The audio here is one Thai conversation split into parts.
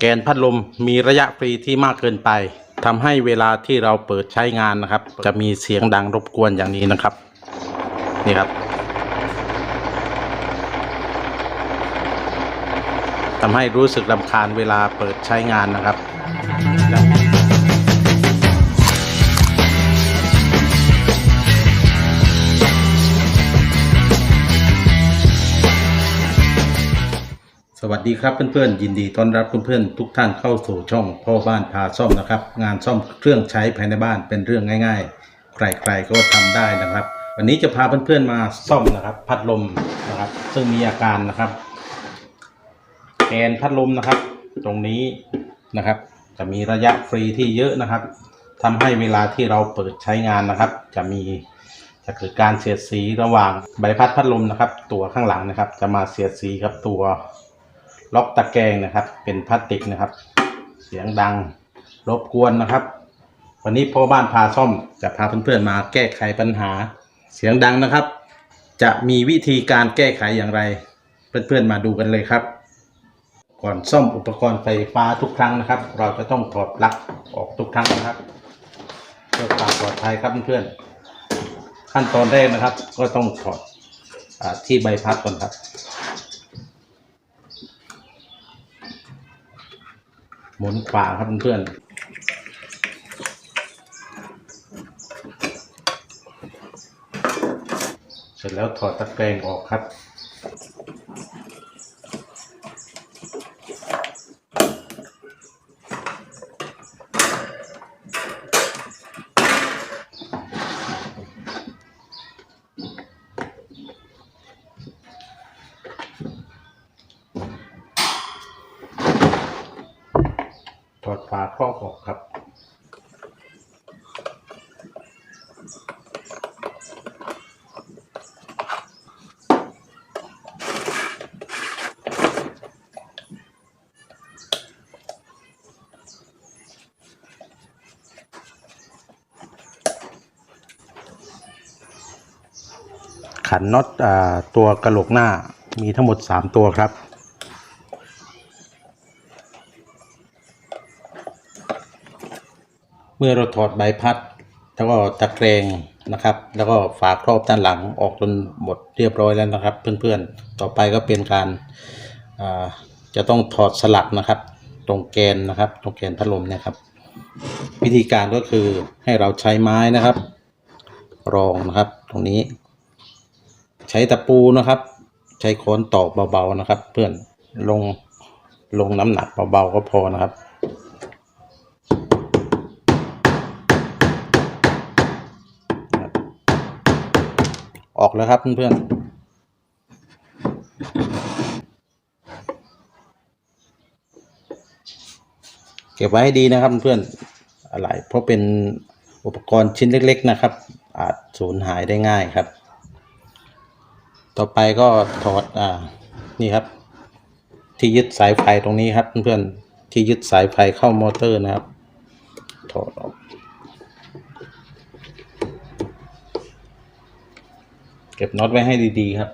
แกนพัดลมมีระยะฟรีที่มากเกินไปทำให้เวลาที่เราเปิดใช้งานนะครับ จะมีเสียงดังรบกวนอย่างนี้นะครับ นี่ครับทำให้รู้สึกลำคาญเวลาเปิดใช้งานนะครับ วัสดีครับเพื่อนๆยินดีต้อนรับเพื่อนๆทุกท่านเข้าสู่ช่องพ่อบ้านพาซ่อมนะครับ งานซ่อมเครื่องใช้ภายในบ้านเป็นเรื่องง่าย ๆ ใครๆก็ทำได้นะครับ วันนี้จะพาเพื่อนๆมาซ่อมนะครับ พัดลมนะครับ ซึ่งมีอาการนะครับแกนพัดลมนะครับ ตรงนี้นะครับ จะมีระยะฟรีที่เยอะนะครับทำให้เวลาที่เราเปิดใช้งานนะครับ จะมีจะเกิดการเสียดสีระหว่างใบพัดพัดลมนะครับ ตัวข้างหลังนะครับ จะมาเสียดสีกับตัว ล็อกตะแกรงนะครับ เป็นพลาสติกนะครับ เสียงดังรบกวนนะครับ วันนี้พ่อบ้านพาซ่อมจะพาเพื่อนๆมาแก้ไขปัญหา เสียงดังนะครับ จะมีวิธีการแก้ไขอย่างไร เพื่อนๆมาดูกันเลยครับ ก่อนซ่อมอุปกรณ์ไฟฟ้าทุกครั้งนะครับ เราจะต้องถอดปลั๊กออกทุกครั้งนะครับเพื่อความปลอดภัยครับเพื่อนๆขั้นตอนแรกนะครับ ก็ต้องถอดอที่ใบพัดก่อนครับ หมุนขวาครับเพื่อนเสร็จแล้วถอดตะแกรงออกครับ ถอดฝาครอบออกครับ ขั นน็อตอตัวกระโหลกหน้ามีทั้งหมด 3 ตัวครับ เมื่อเราถอดใบพัด แล้วก็ตะแกรงนะครับ แล้วก็ฝาครอบด้านหลังออกจนหมดเรียบร้อยแล้วนะครับ เพื่อนๆ ต่อไปก็เป็นการาจะต้องถอดสลักนะครับ ตรงแกนนะครับ ตรงแกนพัดลมเนะครับ วิธีการก็คือให้เราใช้ไม้นะครับ รองนะครับตรงนี้ ใช้ตะปูนะครับ ใช้ค้อนตอกเบาๆนะครับ เพื่อนลงลงน้ำหนักเบาๆก็พอนะครับออกแล้วครับเพื่อนๆ เก็บไว้ให้ดีนะครับเพื่อนอะไรเพราะเป็นอุปกรณ์ชิ้นเล็ก ๆ นะครับ อาจสูญหายได้ง่ายครับ ต่อไปก็ถอดอ่านี่ครับ ที่ยึดสายไฟตรงนี้ครับเพื่อนๆที่ยึดสายไฟเข้ามอเตอร์นะครับ ถอดออกเก็บน็อตไว้ให้ดีๆครับ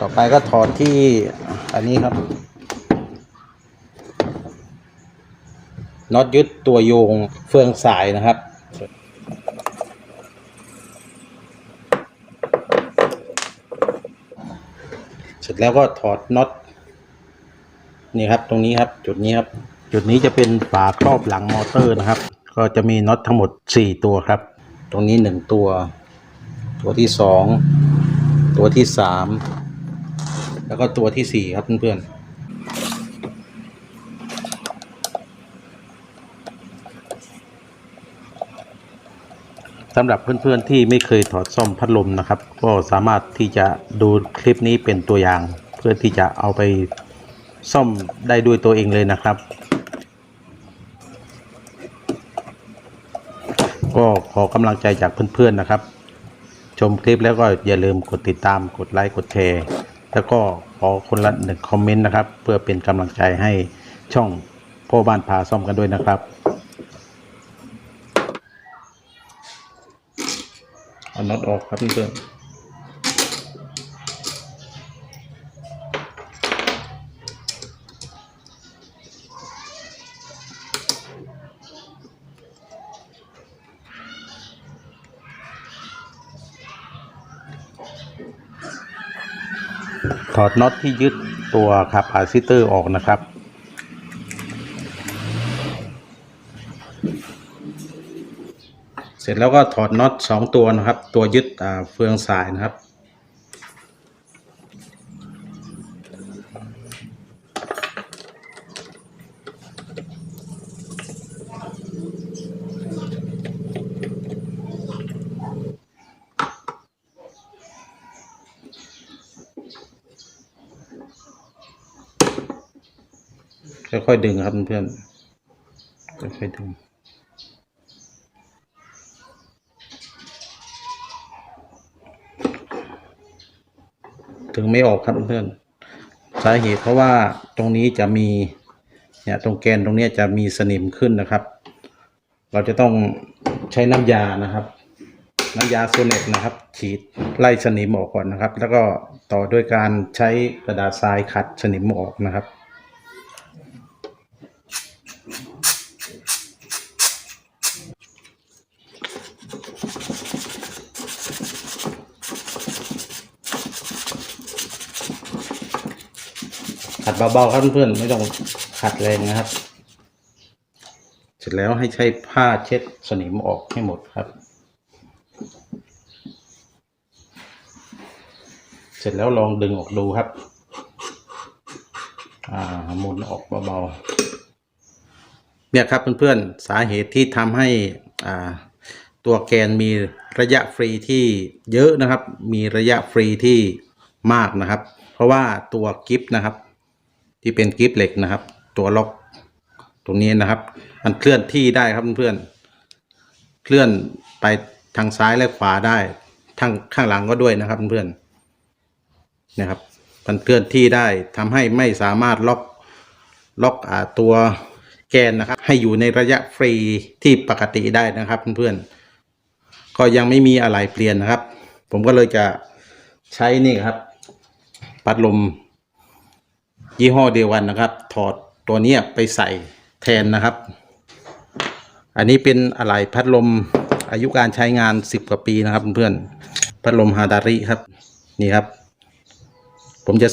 ต่อไปก็ถอดที่อันนี้ครับน็อตยึดตัวโยงเฟืองสายนะครับ เส ร็จแล้วก็ถอดน็อตนี่ครับ ตรงนี้ครับ จุดนี้ครับ จุดนี้จะเป็นฝาครอบหลังมอเตอร์นะครับ ก็จะมีน็อตทั้งหมด 4 ตัวครับ ตรงนี้ 1 ตัว ตัวที่ 2 ตัวที่ 3 แล้วก็ตัวทีสี่4 ครับเพื่อนๆ สำหรับเพื่อนๆที่ไม่เคยถอดซ่อมพัดลมนะครับ ก็สามารถที่จะดูคลิปนี้เป็นตัวอย่าง เพื่อที่จะเอาไปซ่อมได้ด้วยตัวเองเลยนะครับ ก็ขอกำลังใจจากเพื่อนๆนะครับ ชมคลิปแล้วก็อย่าลืมกดติดตามกดไลค์กดแชร์แล้วก็ขอคนละหนึ่งคอมเมนต์นะครับ เพื่อเป็นกำลังใจให้ช่องพ่อบ้านพาซ่อมกันด้วยนะครับ น็อตออกครับเพื่อนถอดน็อตที่ยึดตัวขับอาซิเตอร์ออกนะครับ เสร็จแล้วก็ถอดน็อตสองตัวนะครับ ตัวยึดเฟืองสายนะครับ ค่อยๆดึงครับเพื่อนค่อยๆดึง ถึงไม่ออกครับเพื่อนสาเหตุเพราะว่าตรงนี้จะมีเนี่ยตรงแกนตรงนี้จะมีสนิมขึ้นนะครับ เราจะต้องใช้น้ำยานะครับ น้ำยาโซเนตนะครับ ฉีดไล่สนิมออกก่อนนะครับ แล้วก็ต่อด้วยการใช้กระดาษทรายขัดสนิมออกนะครับ เบาๆครับเพื่อนๆไม่ต้องขัดแรงนะครับ เสร็จแล้วให้ใช้ผ้าเช็ดสนิมออกให้หมดครับ เสร็จแล้วลองดึงออกดูครับ อ่าหมุนออกเบาๆเนี่ยครับเพื่อนๆสาเหตุที่ทำให้อ่าตัวแกนมีระยะฟรีที่เยอะนะครับ มีระยะฟรีที่มากนะครับ เพราะว่าตัวกิฟต์นะครับ ที่เป็นกิฟเหล็กนะครับ ตัวล็อกตรงนี้นะครับ มันเคลื่อนที่ได้ครับเพื่อนเคลื่อนไปทางซ้ายและขวาได้ทางข้างหลังก็ด้วยนะครับเพื่อนนะครับ มันเคลื่อนที่ได้ทำให้ไม่สามารถล็อกล็อกอตัวแกนนะครับ ให้อยู่ในระยะฟรีที่ปกติได้นะครับเพื่อนๆก็ยังไม่มีอะไรเปลี่ยนนะครับ ผมก็เลยจะใช้นี่ครับ ปัดลม ยี่ห้อเดียวกันนะครับ ถอดตัวเนี้ยไปใส่แทนนะครับ อันนี้เป็นอะไหล่พัดลมอายุการใช้งาน 10 กว่าปีนะครับเพื่อนๆพัดลมฮาดาริครับนี่ครับ ผมจะ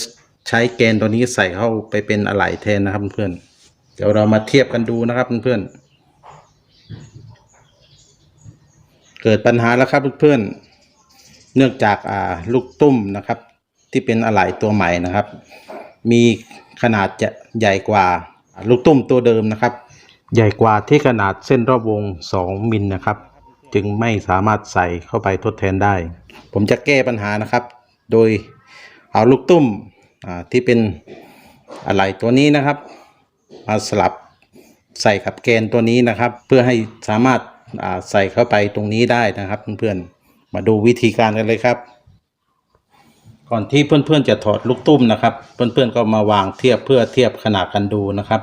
ใช้แกนตัวนี้ใส่เข้าไปเป็นอะไหล่แทนนะครับเพื่อนๆเดี๋ยวเรามาเทียบกันดูนะครับเพื่อนๆเกิดปัญหาแล้วครับเพื่อนๆ เนื่องจากอ่าลูกตุ้มนะครับ ที่เป็นอะไหล่ตัวใหม่นะครับ มีขนาดจะใหญ่กว่าลูกตุ้มตัวเดิมนะครับ ใหญ่กว่าที่ขนาดเส้นรอบวง 2 มิลนะครับ จึงไม่สามารถใส่เข้าไปทดแทนได้ ผมจะแก้ปัญหานะครับ โดยเอาลูกตุ้มอ่าที่เป็นอะไหล่ตัวนี้นะครับ มาสลับใส่กับแกนตัวนี้นะครับ เพื่อให้สามารถอ่าใส่เข้าไปตรงนี้ได้นะครับเพื่อนๆมาดูวิธีการกันเลยครับ ก่อนที่เพื่อนๆจะถอดลูกตุ้มนะครับ เพื่อนๆก็มาวางเทียบเพื่อเทียบขนาดกันดูนะครับ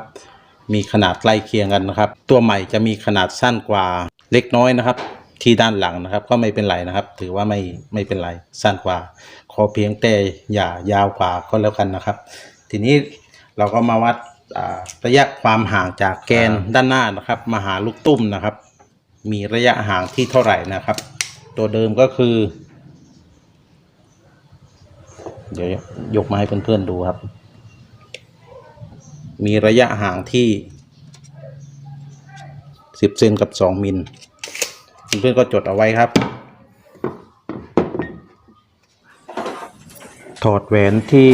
มีขนาดใกล้เคียงกันนะครับ ตัวใหม่จะมีขนาดสั้นกว่าเล็กน้อยนะครับ ที่ด้านหลังนะครับ ก็ไม่เป็นไรนะครับ ถือว่าไม่ไม่เป็นไรสั้นกว่า ขอเพียงแต่อย่ายาวกว่าก็แล้วกันนะครับ ทีนี้เราก็มาวัดอ่าระยะความห่างจากแกนด้านหน้านะครับ มาหาลูกตุ้มนะครับ มีระยะห่างที่เท่าไหร่นะครับ ตัวเดิมก็คือ เดี๋ยวยกมาให้เพื่อนๆดูครับ มีระยะห่างที่สิบเซนกับสองมิลเพื่อนๆก็จดเอาไว้ครับ ถอดแหวนที่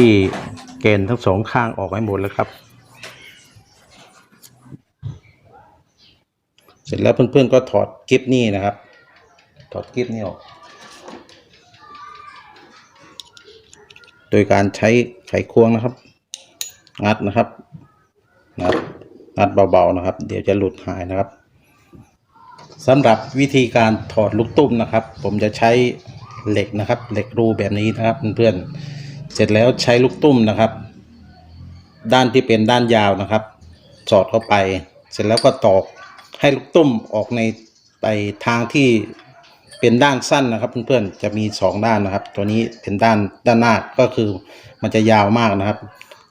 เกณฑ์ทั้งสองข้างออกให้หมดแล้วครับ เสร็จแล้วเพื่อนๆก็ถอดกิฟนี่นะครับ ถอดกิฟนี่ออก โดยการใช้ไขควงนะครับ งัดนะครับงัดงัดเบาๆนะครับ เดี๋ยวจะหลุดหายนะครับสำหรับวิธีการถอดลูกตุ้มนะครับ ผมจะใช้เหล็กนะครับ เหล็กรูแบบนี้นะครับเพื่อนๆเสร็จแล้วใช้ลูกตุ้มนะครับ ด้านที่เป็นด้านยาวนะครับ สอดเข้าไป เสร็จแล้วก็ตอกให้ลูกตุ้มออกในไปทางที่ เป็นด้านสั้นนะครับ เพื่อนๆจะมีสองด้านนะครับ ตัวนี้เป็นด้านด้านหน้าก็คือมันจะยาวมากนะครับ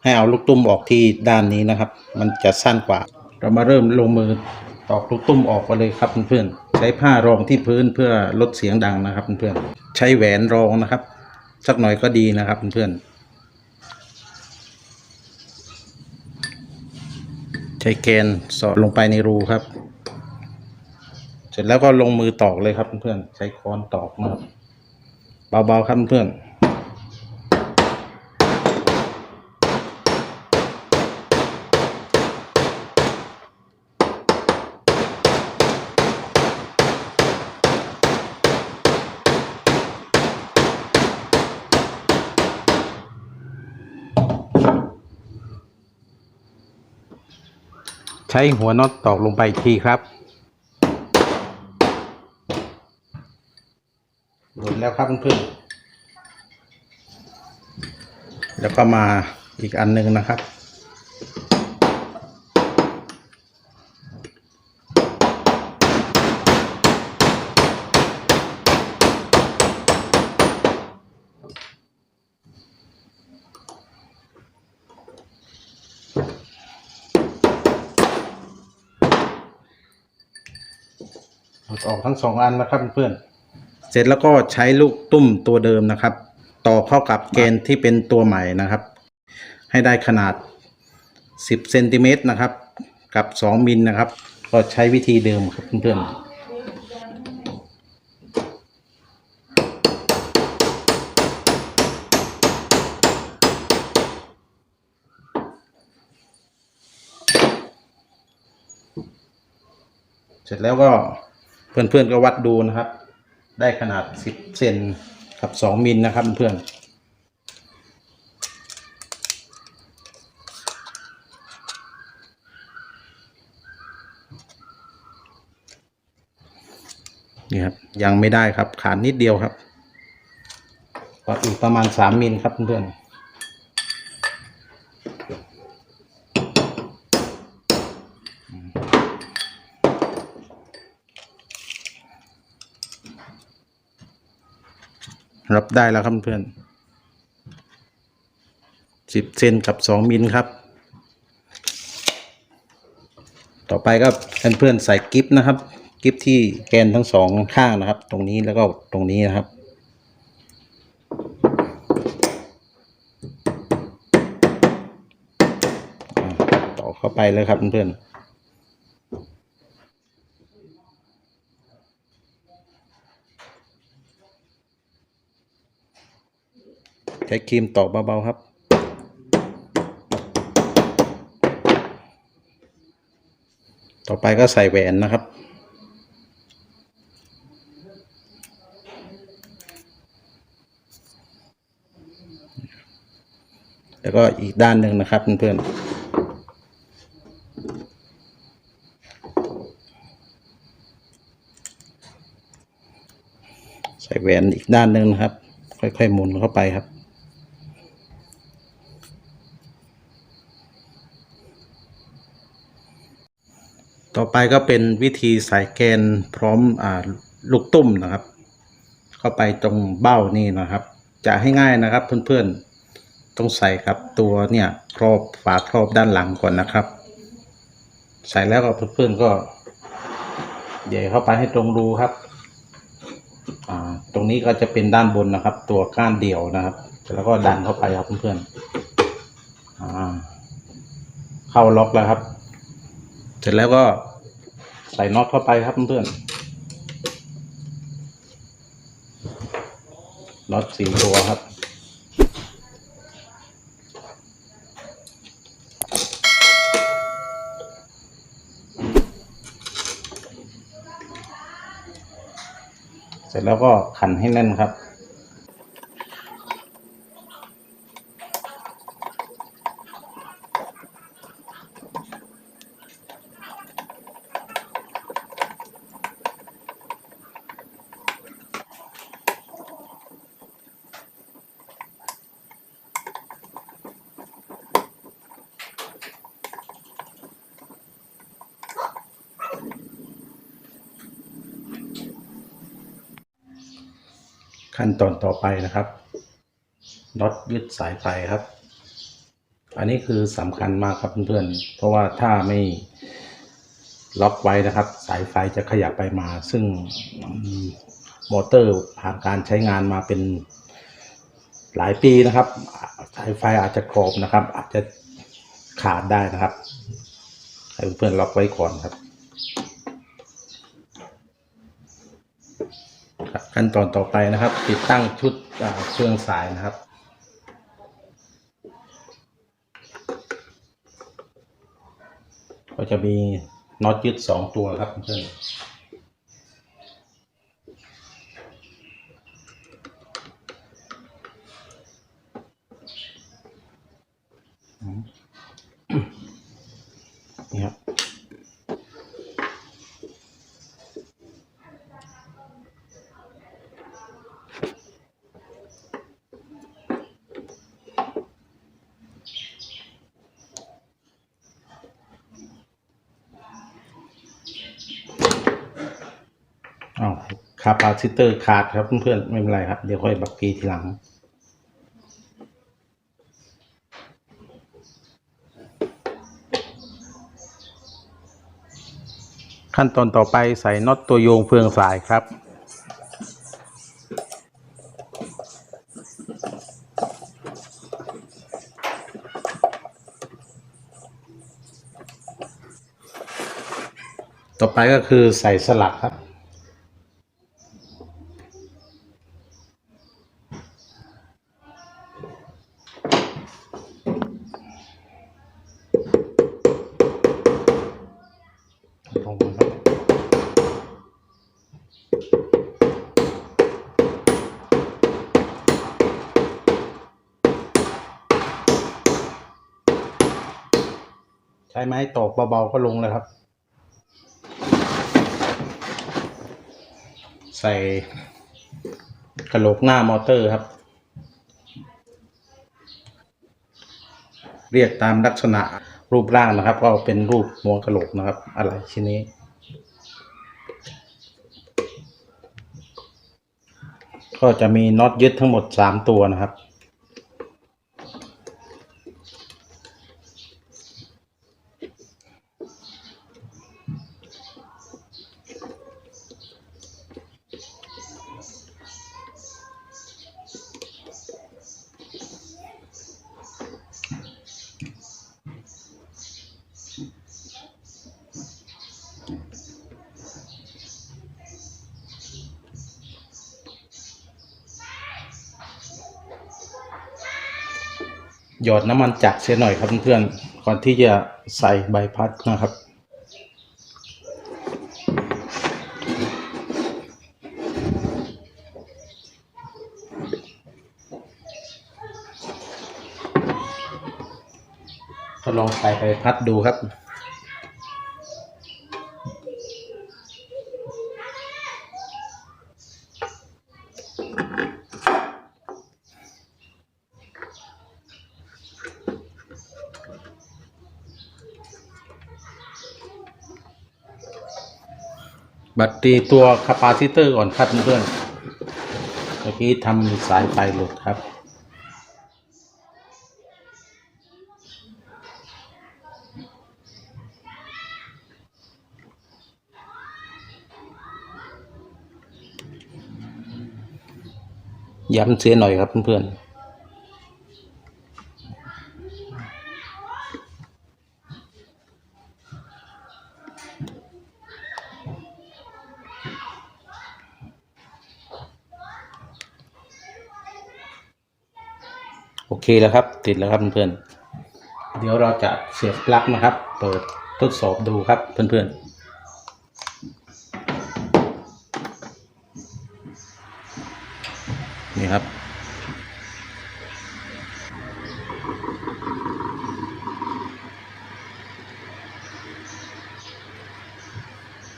ให้เอาลูกตุ้มออกที่ด้านนี้นะครับ มันจะสั้นกว่า เรามาเริ่มลงมือตอกลูกตุ้มออกไปเลยครับเพื่อนๆใช้ผ้ารองที่พื้นเพื่อลดเสียงดังนะครับเพื่อนๆใช้แหวนรองนะครับ สักหน่อยก็ดีนะครับเพื่อนๆใช้แกนสอดลงไปในรูครับ เสร็จแล้วก็ลงมือตอกเลยครับเพื่อนใช้ค้อนตอกนะครับเบาๆครับเพื่อนใช้หัวน็อตตอกลงไปอีกทีครับ หลุด แล้วครับเพื่อนๆแล้วก็มาอีกอันหนึงนะครับหลุดออกทั้งสองอันนะครับเพื่อนๆ เสร็จแล้วก็ใช้ลูกตุ้มตัวเดิมนะครับ ต่อเข้ากับเกณฑ์ที่เป็นตัวใหม่นะครับ ให้ได้ขนาด 10เซนติเมตรนะครับ กับ 2มิลนะครับ ก็ใช้วิธีเดิมครับเพื่อนๆเสร็จแล้วก็เพื่อนๆก็วัดดูนะครับ ได้ขนาด 10 เซนกับ 2 มิลนะครับเพื่อนนี่ครับยังไม่ได้ครับ ขาดนิดเดียวครับก็อีกประมาณ 3 มิลครับเพื่อนๆ รับได้แล้วครับเพื่อน10เซนกับ2มิลครับ ต่อไปก็เพื่อนๆใส่กิฟนะครับ กิฟที่แกนทั้งสองข้างนะครับ ตรงนี้แล้วก็ตรงนี้นะครับต่อเข้าไปเลยครับเพื่อนๆ ช้ครีมตอกเบาๆครับ ต่อไปก็ใส่แหวนนะครับ แล้วก็อีกด้านหนึ่งนะครับเพื่อนๆใส่แหวนอีกด้านหนึ่งนะครับ ค่อยๆหมุนเข้าไปครับ ต่อไปก็เป็นวิธีใส่แกนพร้อมอลูกตุ้มนะครับ เข้าไปตรงเบ้านี่นะครับ จะให้ง่ายนะครับเพื่อนๆต้องใส่ครับตัวเนี่ยครอบฝาครอบด้านหลังก่อนนะครับ ใส่แล้วก็เพื่อนๆก็เหย่เข้าไปให้ตรงรูครับตรงนี้ก็จะเป็นด้านบนนะครับ ตัวก้านเดี่ยวนะครับ แล้วก็ดันเข้าไปครับเพื่อนๆเข้าล็อกแล้วครับ เสร็จแล้วก็ ใส่น็อตเข้าไปครับเพื่อนน็อตสี่ตัวครับเสร็จแล้วก็ขันให้แน่นครับ ขั้นตอนต่อไปนะครับน็อตยึดสายไฟครับ อันนี้คือสำคัญมากครับเพื่อนๆ เพราะว่าถ้าไม่ล็อกไว้นะครับ สายไฟจะขยับไปมา ซึ่งมอเตอร์ผ่านการใช้งานมาเป็นหลายปีนะครับ สายไฟอาจจะกรอบนะครับ อาจจะขาดได้นะครับให้เพื่อนๆล็อกไว้ก่อนครับครับ ขั้นตอนต่อไปนะครับ ติดตั้งชุดเครื่องสายนะครับก็จะมีน็อตยึดสองตัวครับเพื่อน อ้าวคาปาซิเตอร์ขาดครับเพื่อนๆไม่เป็นไรครับ เดี๋ยวค่อยบักกีทีหลังขั้นตอนต่อไปใส่น็อตตัวโยงเฟืองสายครับ ต่อไปก็คือใส่สลักครับ ใช้ไม้ตอกเบาๆก็ลงเลยครับ ใส่กระโหลกหน้ามอเตอร์ครับ เรียกตามลักษณะรูปร่างนะครับ ก็เป็นรูปหัวกระโหลกนะครับ อะไรชิ้นนี้ก็จะมีน็อตยึดทั้งหมดสามตัวนะครับ หยอดน้ำมันจักเสียหน่อยครับเพื่อนๆก่อนที่จะใส่ใบพัดนะครับก็ลองใส่ใบพัดดูครับ บั ตีตัวคาปาซิเตอร์ก่อนครับเพื่อนเมื่อกี้ทำสายไฟหลุดครับ ย้ำเสียหน่อยครับเพื่อนๆ แล้วครับ ติดแล้วครับเพื่อนๆเดี๋ยวเราจะเสียบปลั๊กนะครับ เปิดทดสอบดูครับเพื่อนๆนี่ครับ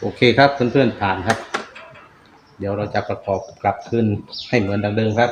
โอเคครับเพื่อนๆผ่านครับ เดี๋ยวเราจะประกอบกลับคืนให้เหมือนดังเดิมครับ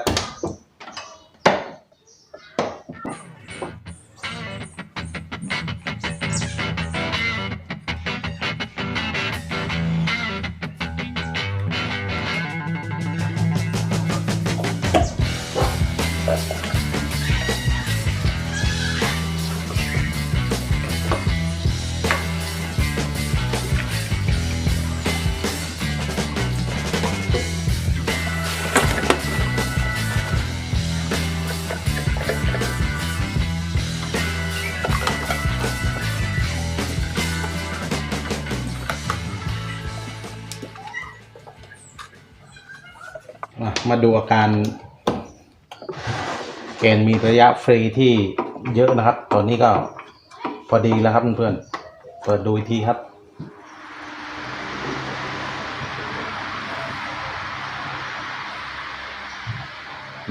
มาดูอาการเกณฑ์มีระยะฟรีที่เยอะนะครับ ตอนนี้ก็พอดีแล้วครับเพื่อนๆเปิดดูอีกทีครับ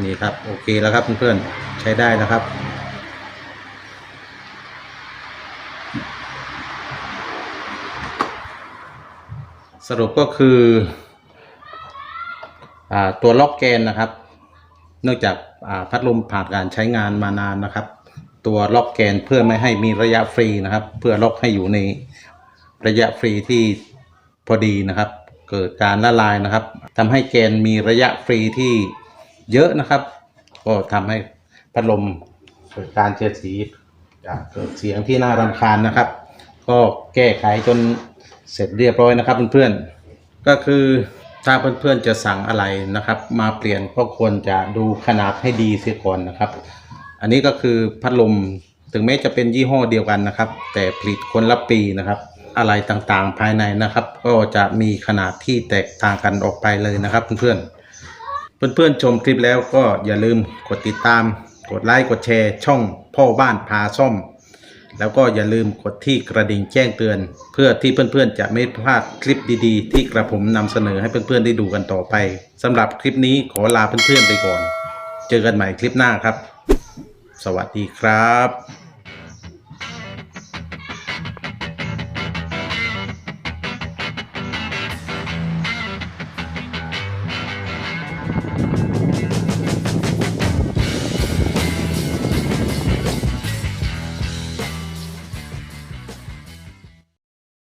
นี่ครับ โอเคแล้วครับเพื่อนๆใช้ได้นะครับสรุปก็คือ ตัวล็อกแกนนะครับ เนื่องจากาพัดลมผ่านการใช้งานมานานนะครับ ตัวล็อกแกนเพื่อไม่ให้มีระยะฟรีนะครับ เพื่อล็อกให้อยู่ในระยะฟรีที่พอดีนะครับ เกิดการละลายนะครับทำให้แกนมีระยะฟรีที่เยอะนะครับ ก็ทำให้พัดลมเกิดการเสียดสีเกิดเสียงที่น่ารำคาญนะครับ ก็แก้ไขจนเสร็จเรียบร้อยนะครับเพื่อนๆก็คือ ถ้าเพื่อนๆจะสั่งอะไรนะครับ มาเปลี่ยนก็ควรจะดูขนาดให้ดีเสียก่อนนะครับ อันนี้ก็คือพัดลมถึงแม้จะเป็นยี่ห้อเดียวกันนะครับ แต่ผลิตคนละปีนะครับ อะไรต่างๆภายในนะครับ ก็จะมีขนาดที่แตกต่างกันออกไปเลยนะครับเพื่อนๆเพื่อนๆชมคลิปแล้วก็อย่าลืมกดติดตาม กดไลค์กดแชร์ช่องพ่อบ้านพาซ่อม แล้วก็อย่าลืมกดที่กระดิ่งแจ้งเตือน เพื่อที่เพื่อนๆจะไม่พลาดคลิปดีๆ ที่กระผมนำเสนอให้เพื่อนๆได้ดูกันต่อไปสำหรับคลิปนี้ขอลาเพื่อนๆไปก่อน เจอกันใหม่คลิปหน้าครับ สวัสดีครับ